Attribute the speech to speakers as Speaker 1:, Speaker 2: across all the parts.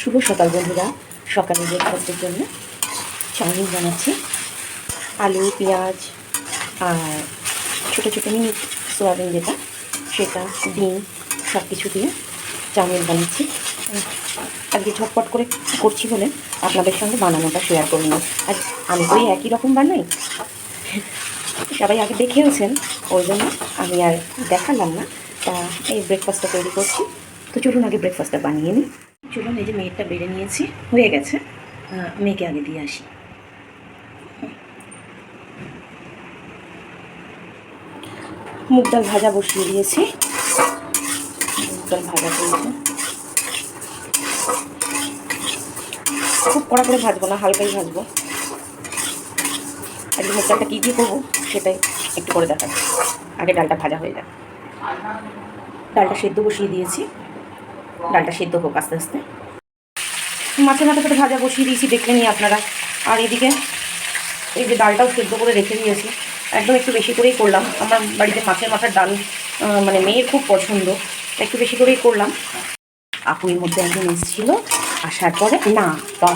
Speaker 1: শুভ সকাল বন্ধুরা। সকালে ব্রেকফাস্টের জন্য চাউমিন বানাচ্ছি। আলু, পেঁয়াজ আর ছোটো ছোটো মিনি সোয়াবিন যেটা, সেটা, ডিম সব কিছু দিয়ে চাউমিন বানাচ্ছি। আজকে ঝটপট করে করছি বলে আপনাদের সঙ্গে বানানোটা শেয়ার করুন আর আমি তো একই রকম বানাই। সবাই আগে দেখেওছেন, ওই জন্য আমি আর দেখালাম না। তা এই ব্রেকফাস্টটা তৈরি করছি। তো চলুন আগে ব্রেকফাস্টটা বানিয়ে নিই। চলুন, এই যে মেয়েরটা বেড়ে নিয়েছি, হয়ে গেছে। মেয়েকে আগে দিয়ে আসি। মুগ ডাল ভাজা বসিয়ে দিয়েছি। মুগ ডাল ভাজা চলছে খুব কড়া করে ভাজবো না, হালকাই ভাজবো। আজকে মুগ ডালটা কী দিয়ে করব, সেটাই একটু করে দেখাচ্ছি আগে ডালটা ভাজা হয়ে যাক। ডালটা সেদ্ধ বসিয়ে দিয়েছি। ডালটা সেদ্ধ হোক আস্তে আস্তে। মাছের মাথা সাথে ভাজা বসিয়ে দিয়েছি দেখলেনি আপনারা। আর এদিকে এই যে ডালটাও সেদ্ধ করে রেখে দিয়েছি, একদম একটু বেশি করেই করলাম। আমার বাড়িতে মাছের মাথার ডাল মানে মেয়ের খুব পছন্দ, একটু বেশি করেই করলাম। আপুর মধ্যে একদিন এসেছিল, আসার পরে, না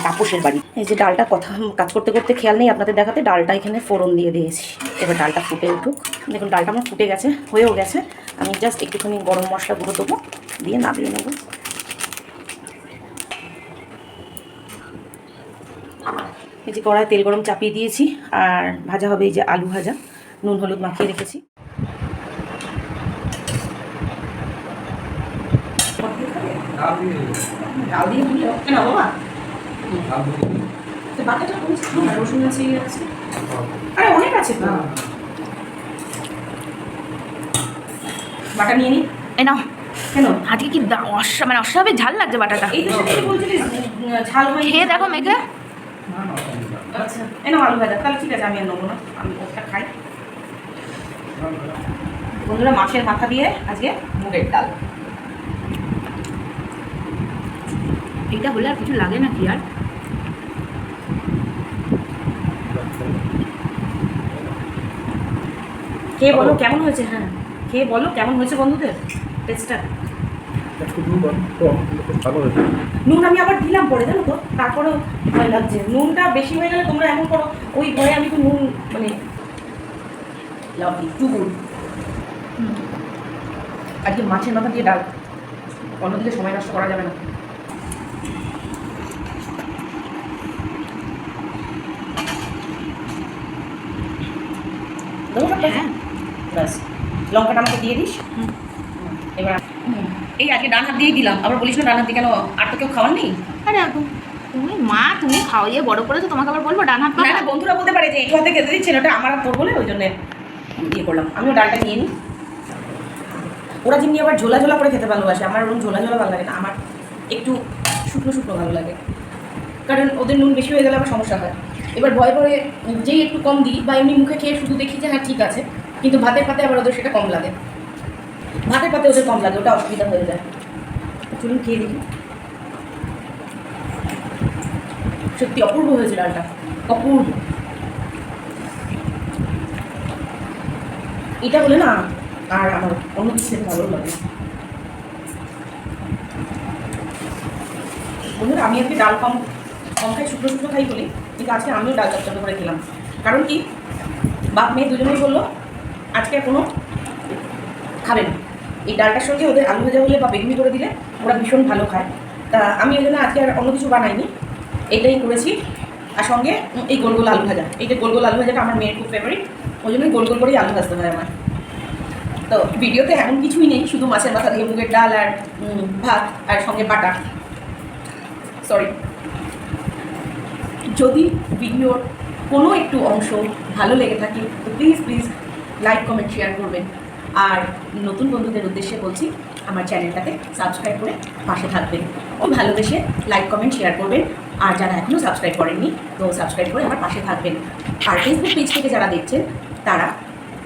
Speaker 1: তাপসের বাড়ি। এই যে ডালটা কথা কাজ করতে করতে খেয়াল নেই, আপনাদের দেখাতে ডালটা এখানে ফোড়ন দিয়ে দিয়েছি। এবার ডালটা ফুটে উঠুক। দেখুন ডালটা আমার ফুটে গেছে হয়েও গেছে। আমি জাস্ট একটুখানি গরম মশলা গুঁড়ো দেবো দিয়ে নামিয়ে নেব। এই যে কড়ায় তেল গরম চাপিয়ে দিয়েছি আর ভাজা হবে এই যে আলু ভাজা। নুন হলুদ মাখিয়ে রেখেছি। আরে অনেক আছে তো। বাটা নিয়ে নি।
Speaker 2: এই নাও।
Speaker 1: কেন?
Speaker 2: আজকে কি অস্বা- মানে অস্বাভাবিক ঝাল লাগছে বাটাটা।
Speaker 1: এই তো সেটাই বলছিলিস ঝাল হয়
Speaker 2: খেয়ে দেখো মেঘে
Speaker 1: আচ্ছা এই নাও আলু ভাজা। তাহলে ঠিক আছে আমি আর নেব না। আমি ওটা খাই। বন্ধুরা মাছের মাথা দিয়ে আজকে মুগের ডাল।
Speaker 2: এটা হলে আর কিছু লাগে না কি আর?
Speaker 1: খেয়ে বলো কেমন হয়েছে? হ্যাঁ। খেয়ে বলো? কেমন হয়েছে বন্ধুদের? টেস্টটা
Speaker 3: নুন
Speaker 1: আমি আবার দিলাম পরে জানো তো? তারপরেও ভয় লাগছে। নুনটা বেশি হয়ে গেলে তোমরা এমন করো ওই ভয়ে আমি তো নুন মানে লাভলি টু গুড আজকে মাছের মাথা দিয়ে ডাল। অন্যদিকে সময় নষ্ট করা যাবে না।
Speaker 2: হ্যাঁ।
Speaker 1: ব্যাস। লঙ্কাটা আমাকে দিয়ে দিস।
Speaker 2: হুম।
Speaker 1: এবার এই আজকে ডান হাত দিয়ে দিলাম। আবার বলিস না ডান হাত দিয়ে কেন আর তো কেউ খাওয়ার নেই?
Speaker 2: আরে তু- তুমি মা তুমি খাওয়াইয়ে বড় করেছ তোমাকে আবার বলব ডান হাত
Speaker 1: না বন্ধুরা বলতে পারে যে একটু হাতে খেতে দিচ্ছে ওটা আমার তোর বলে ওই জন্য ইয়ে করলাম। আমিও ডালটা নিয়ে নিই। ওরা যেমনি আবার ঝোলা ঝোলা করে খেতে ভালোবাসে আমার ওরকম ঝোলা ঝোলা ভালো লাগে না আমার একটু শুকনো শুকনো ভালো লাগে। কারণ ওদের নুন বেশি হয়ে গেলে আবার সমস্যা হয়। এবার ভয় করে যেই একটু কম দিই বা এমনি মুখে খেয়ে শুধু দেখি যে হ্যাঁ ঠিক আছে। কিন্তু ভাতের পাতে আবার ওদের সেটা কম লাগে। ভাতের পাতে ওদের কম লাগে, ওটা অসুবিধা হয়ে যায়। চলুন খেয়ে দেখি। সত্যি অপূর্ব হয়েছে ডালটা, অপূর্ব। এটা হলে না আর আমার অন্য কিছু ভালো লাগে। বন্ধুরা, আমি আজকে ডাল কম কম খাই, শুকনো শুকনো খাই বলি, কিন্তু আজকে আমিও ডাল চচ্চড় করে খেলাম। কারণ কি? বাপ মেয়ে দুজনেই বলল আজকে কোনো খাবে না। এই ডালটার সঙ্গে ওদের আলু ভাজা হলে বা বেগুনি করে দিলে ওরা ভীষণ ভালো খায়। তা আমি ওই জন্য আজকে আর অন্য কিছু বানাইনি। এটাই করেছি। আর সঙ্গে এই গোল গোল আলু ভাজা। এই যে গোল গোল আলু ভাজাটা আমার মেয়ের খুব ফেভারিট ওই জন্যই গোল গোল করেই আলু ভাজতে হয় আমার। তো ভিডিওতে এমন কিছুই নেই, শুধু মাছের মাথা দিয়ে মুগের ডাল আর ভাত আর সঙ্গে বাটা। সরি যদি ভিডিওর কোনো একটু অংশ ভালো লেগে থাকে, তো please please like, comment share করবেন। আর নতুন বন্ধুদের উদ্দেশ্যে বলছি, আমার চ্যানেলটাকে সাবস্ক্রাইব করে পাশে থাকবেন। ও ভালোবেসে লাইক, কমেন্ট শেয়ার করবেন। আর যারা এখনও সাবস্ক্রাইব করেননি, তো সাবস্ক্রাইব করে আমার পাশে থাকবেন। আর ফেসবুক পেজ থেকে যারা দেখছেন, তারা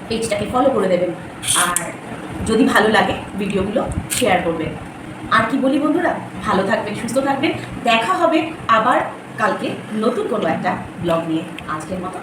Speaker 1: পেজটাকে ফলো করে দেবেন। আর যদি ভালো লাগে, ভিডিওগুলো শেয়ার করবেন। আর কি বলি বন্ধুরা, ভালো থাকবেন, সুস্থ থাকবেন। দেখা হবে আবার কালকে নতুন কোনো একটা ব্লগ নিয়ে। আজকের মতো